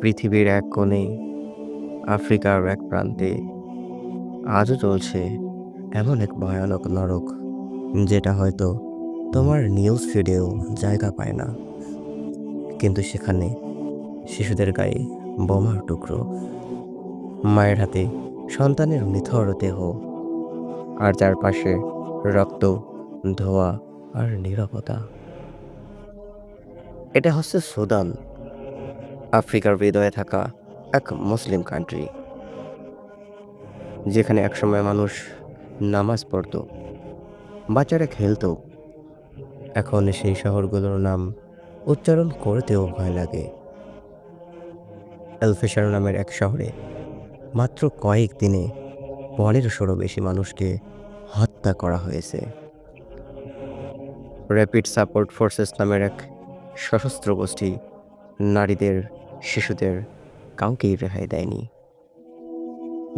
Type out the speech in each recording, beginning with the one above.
পৃথিবীর এক কোণে, আফ্রিকার এক প্রান্তে আজও চলছে এমন এক ভয়ানক নরক, যেটা হয়তো তোমার নিউজ ফিডেও জায়গা পায় না। কিন্তু সেখানে শিশুদের গায়ে বোমার টুকরো, মায়ের হাতে সন্তানের নিথর দেহ, আর চারপাশে রক্ত, ধোয়া আর নীরবতা। এটা হচ্ছে সুদান আফ্রিকার হৃদয়ে থাকা এক মুসলিম কান্ট্রি যেখানে একসময় মানুষ নামাজ পড়তো বাচ্চারা খেলতো। এখন সেই শহরগুলোর নাম উচ্চারণ করতেও ভয় লাগে। এলফেশার নামের এক শহরে মাত্র কয়েক দিনে পনেরোশোরও বেশি মানুষকে হত্যা করা হয়েছে। র্যাপিড সাপোর্ট ফোর্সেস নামের এক সশস্ত্র গোষ্ঠী নারীদের, শিশুদের কাউকেই রেহাই দেয়নি।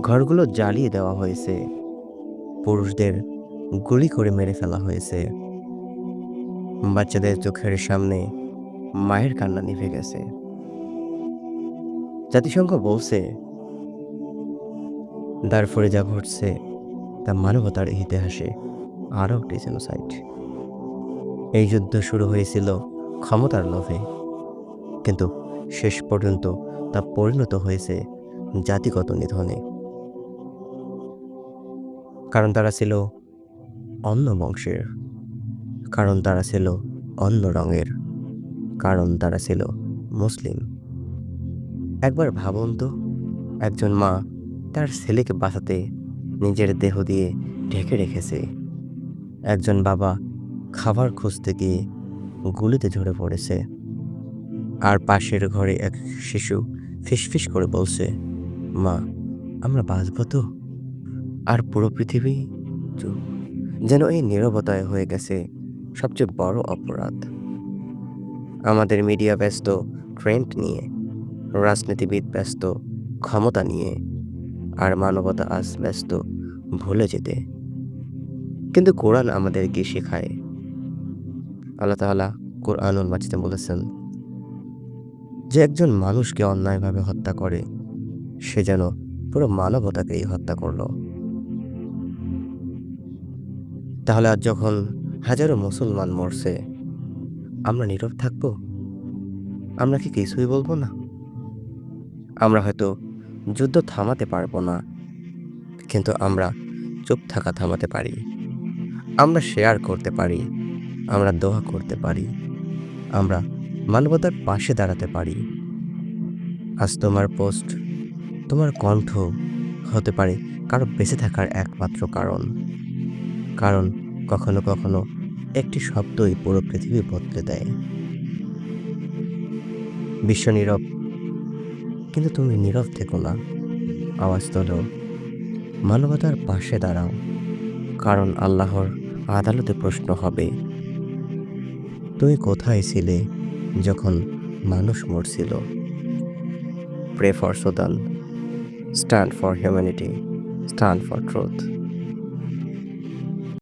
ঘরগুলো জ্বালিয়ে দেওয়া হয়েছে। পুরুষদের গুলি করে মেরে ফেলা হয়েছে। বাচ্চাদের চোখের সামনে মায়ের কান্না নিভে গেছে। জাতিসংঘ বলছে, দারফরে যা ঘটছে, তা মানবতার ইতিহাসে আরও একটি জেনোসাইড এই যুদ্ধ শুরু হয়েছিল ক্ষমতার লোভে। কিন্তু শেষ পর্যন্ত তা পরিণত হয়েছে জাতিগত নিধনে। কারণ তারা ছিল অন্য বংশের। কারণ তারা ছিল অন্য রঙের। কারণ তারা ছিল মুসলিম। একবার ভাবুন তো, একজন মা তার ছেলেকে বাঁচাতে নিজের দেহ দিয়ে ঢেকে রেখেছে। একজন বাবা খাবার খুঁজতে গিয়ে গুলিতে ঝরে পড়েছে। আর পাশের ঘরে এক শিশু ফিসফিস করে বলছে, মা, আমরা বাঁচব তো? আর পুরো পৃথিবী চুপ। যেন এই নীরবতায় হয়ে গেছে সবচেয়ে বড় অপরাধ। আমাদের মিডিয়া ব্যস্ত ট্রেন্ড নিয়ে, রাজনীতিবিদ ব্যস্ত ক্ষমতা নিয়ে, আর মানবতা আজ ব্যস্ত ভুলে যেতে। কিন্তু কোরআন আমাদের কি শেখায়। আল্লাহ তাআলা কোরআনুল মাজিদে বলেছেন যে একজন মানুষকে অন্যায়ভাবে হত্যা করে, সে যেন পুরো মানবতাকেই হত্যা করল। তাহলে আজ যখন হাজারো মুসলমান মরছে, আমরা নীরব থাকব? আমরা কি কিছুই বলব না? আমরা হয়তো যুদ্ধ থামাতে পারব না, কিন্তু আমরা চুপ থাকা থামাতে পারি। আমরা শেয়ার করতে পারি, আমরা দোয়া করতে পারি, আমরা মানবতার পাশে দাঁড়াতে পারি। আজ তোমার পোস্ট, তোমার কণ্ঠ হতে পারে কারও বেঁচে থাকার একমাত্র কারণ। কারণ কখনো কখনো একটি শব্দই পুরো পৃথিবী বদলে দেয়। বিশ্ব নীরব, কিন্তু তুমি নীরব থেকো না। আওয়াজ তোলো, মানবতার পাশে দাঁড়াও, কারণ আল্লাহর আদালতে প্রশ্ন হবে, তুমি কোথায় ছিলে? যখন মানুষ মরছিল। Pray for Sudan stand for humanity stand for truth